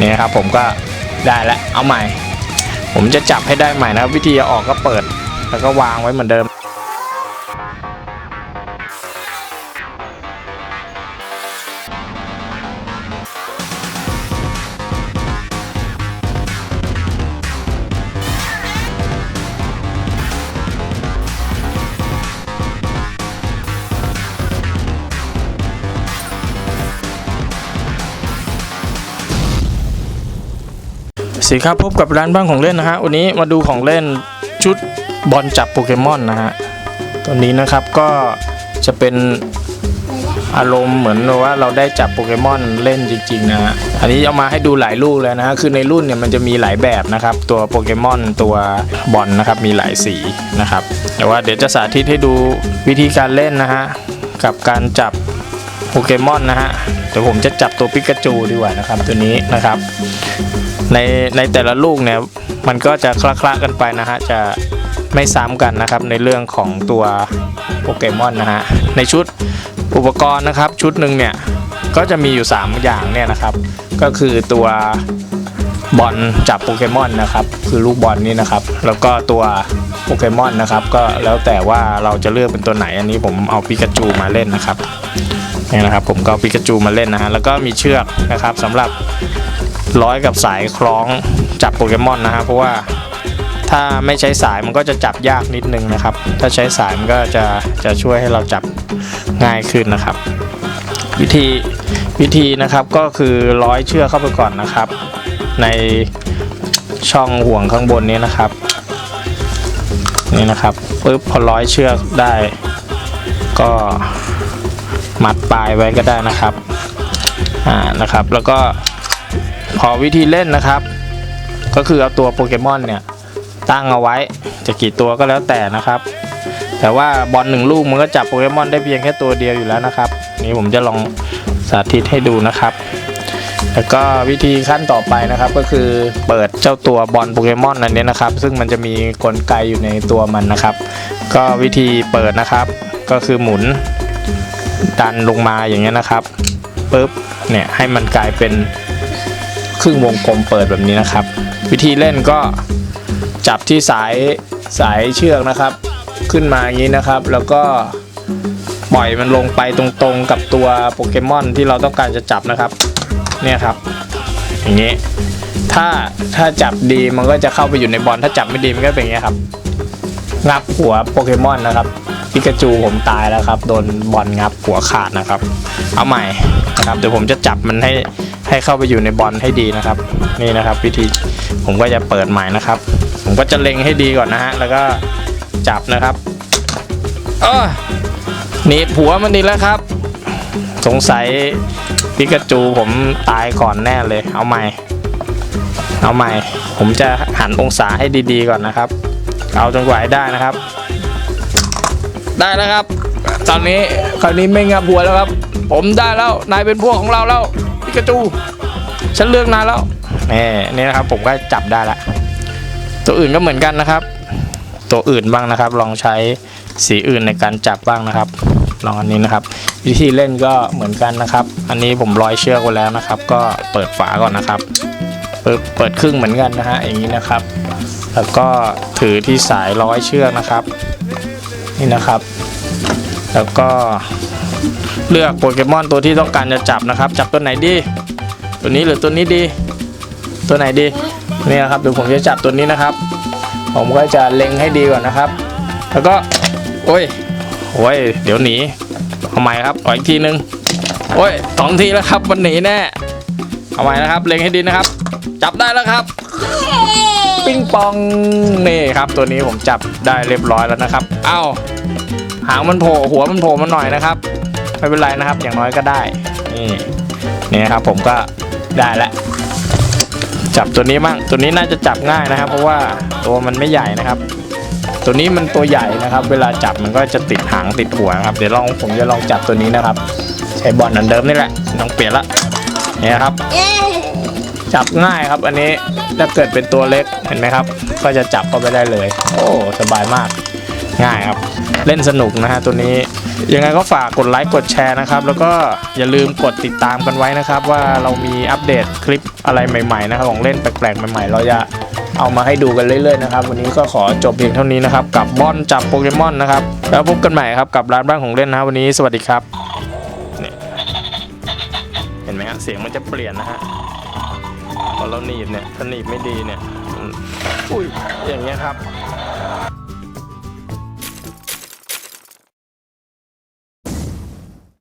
นี่นะครับผมก็ได้แล้วเอาใหม่ ผมจะจับให้ได้ใหม่นะวิธีจะออกก็เปิด แล้วก็วางไว้เหมือนเดิม สวัสดีครับพบกับร้านบ้านของเล่นนะฮะวันนี้มาดูของเล่นชุดบอลจับโปเกมอนนะฮะตัวนี้นะครับก็จะเป็นอารมณ์เหมือนว่าเราได้จับโปเกมอนเล่นจริงๆนะฮะอันนี้เอามาให้ดูหลายลูกเลยนะฮะคือในรุ่นเนี่ยมันจะมีหลายแบบนะครับ ตัวโปเกมอนตัวบอลนะครับมีหลายสีนะครับ แต่ว่าเดี๋ยวจะสาธิตให้ดูวิธีการเล่นนะฮะกับการจับโปเกมอนนะฮะเดี๋ยวผมจะจับตัวปิกาจูดีกว่านะครับตัวนี้นะครับ ในในแต่ละลูกเนี่ยมันก็จะคละๆกันไปนะฮะจะไม่ซ้ำกันนะครับในเรื่องของตัวโปเกมอนนะฮะในชุดอุปกรณ์นะครับชุดหนึ่งเนี่ยก็จะมีอยู่ 3 อย่างเนี่ยนะครับ ก็คือตัวบอลจับโปเกมอนนะครับคือลูกบอลนี่นะครับ แล้วก็ตัวโปเกมอนนะครับก็แล้วแต่ว่าเราจะเลือกเป็นตัวไหนอันนี้ผมเอาปิกาจูมาเล่นนะครับนี่นะครับผมก็ปิกาจูมาเล่นนะฮะแล้วก็มีเชือกนะครับสำหรับ ร้อยกับสายคล้องจับโปเกมอนนะฮะเพราะว่าถ้าไม่ใช้สายมันก็จะจับยากนิดนึงนะครับ ถ้าใช้สายมันก็จะจะช่วยให้เราจับง่ายขึ้นนะครับ วิธีวิธีนะครับก็คือร้อยเชือกเข้าไปก่อนนะครับ ในช่องห่วงข้างบนนี้นะครับ นี่นะครับปึ๊บพอร้อยเชือกได้ ก็มัดปลายไว้ก็ได้นะครับอ่านะครับ แล้วก็ พอวิธีเล่นนะครับ ก็คือเอาตัวโปเกมอนเนี่ยตั้งเอาไว้จะกี่ตัวก็แล้วแต่นะครับ แต่ว่าบอลหนึ่งลูกมันก็จับโปเกมอนได้เพียงแค่ตัวเดียวอยู่แล้วนะครับ นี่ผมจะลองสาธิตให้ดูนะครับ แล้วก็วิธีขั้นต่อไปนะครับ ก็คือเปิดเจ้าตัวบอลโปเกมอนอันนี้นะครับ ซึ่งมันจะมีกลไกอยู่ในตัวมันนะครับ ก็วิธีเปิดนะครับ ก็คือหมุนดันลงมาอย่างเงี้ยนะครับปุ๊บเนี่ยให้มันกลายเป็น ครึ่งวงกลมเปิดแบบนี้นะครับ วิธีเล่นก็จับที่สายสายเชือกนะครับ ขึ้นมาอย่างนี้นะครับ แล้วก็ปล่อยมันลงไปตรงๆกับตัวโปเกมอนที่เราต้องการจะจับนะครับ เนี่ยครับ อย่างนี้ ถ้าถ้าจับดีมันก็จะเข้าไปอยู่ในบอลถ้าจับไม่ดีมันก็เป็นอย่างนี้ครับ งับหัวโปเกมอนนะครับปิกาจูผมตายแล้วครับ โดนบอลงับหัวขาดนะครับ เอาใหม่นะครับเดี๋ยวผมจะจับมันให้ ให้เข้าไปอยู่ในบอลให้ดีนะครับ นี่นะครับวิธีผมก็จะเปิดใหม่นะครับ ผมก็จะเล็งให้ดีก่อนนะฮะแล้วก็จับนะครับเออหนีบหัวมันดีแล้วครับ สงสัยปิกาจูผมตายก่อนแน่เลย เอาใหม่ เอาใหม่ ผมจะหันองศาให้ดีๆก่อนนะครับ เอาจนกว่าได้นะครับ ได้แล้วครับ ตอนนี้คราวนี้ไม่งับหัวแล้วครับ ผมได้แล้วนายเป็นพวกของเราแล้ว กาจู ฉันเลือกนายแล้วนี่นี่นะครับ ผมก็จับได้ละ ตัวอื่นก็เหมือนกันนะครับ ตัวอื่นบ้างนะครับ ลองใช้สีอื่นในการจับบ้างนะครับ ลองอันนี้นะครับ วิธีเล่นก็เหมือนกันนะครับ อันนี้ผมร้อยเชือกไว้แล้วนะครับ ก็เปิดฝาก่อนนะครับเปิดเปิดครึ่งเหมือนกันนะฮะอย่างนี้นะครับ แล้วก็ถือที่สายร้อยเชือกนะครับ นี่นะครับ แล้วก็ เลือกโปเกมอนตัวที่ต้องการจะจับนะครับ จับตัวไหนดี ตัวนี้หรือตัวนี้ดี ตัวไหนดีนี่นะครับเดี๋ยวผมจะจับตัวนี้นะครับ ผมก็จะเล็งให้ดีก่อนนะครับ แล้วก็โอ้ยโอ้ยเดี๋ยวหนีเอาใหม่ครับขออีกทีนึงโอ้ยสองทีแล้วครับมันหนีแน่เอาใหม่นะครับ เล็งให้ดีนะครับ จับได้แล้วครับปิ้งปองนี่ครับ ตัวนี้ผมจับได้เรียบร้อยแล้วนะครับ เอ้า หางมันโผล่หัวมันโผล่มาหน่อยนะครับไม่เป็นไรนะครับ อย่างน้อยก็ได้นี่นี่นะครับผมก็ได้แล้วจับตัวนี้มั่งตัวนี้น่าจะจับง่ายนะครับ เพราะว่าตัวมันไม่ใหญ่นะครับ ตัวนี้มันตัวใหญ่นะครับ เวลาจับมันก็จะติดหางติดหัวครับเดี๋ยวลองผมจะลองจับตัวนี้นะครับ ใช้บอลอันเดิมนี่แหละลองเปลี่ยนละนี่นะครับ จับง่ายครับ อันนี้ถ้าเกิดเป็นตัวเล็กเห็นไหมครับ ก็จะจับเข้าไปได้เลย โอ้สบายมาก ง่ายครับเล่นสนุกนะฮะตัวนี้ยังไงก็ฝากกดไลค์กดแชร์นะครับ แล้วก็อย่าลืมกดติดตามกันไว้นะครับ ว่าเรามีอัปเดตคลิปอะไรใหม่ๆนะครับของเล่นแปลกๆใหม่ๆ เราจะเอามาให้ดูกันเรื่อยๆนะครับ วันนี้ก็ขอจบเพียงเท่านี้นะครับ กับบอลจับโปเกมอนนะครับ แล้วพบกันใหม่ครับกับร้านบ้านของเล่นนะครับวันนี้สวัสดีครับเห็นไหมฮะเสียงมันจะเปลี่ยนนะฮะพอเราหนีบเนี่ยถ้าหนีบไม่ดีเนี่ยอุ้ยอย่างเงี้ยครับ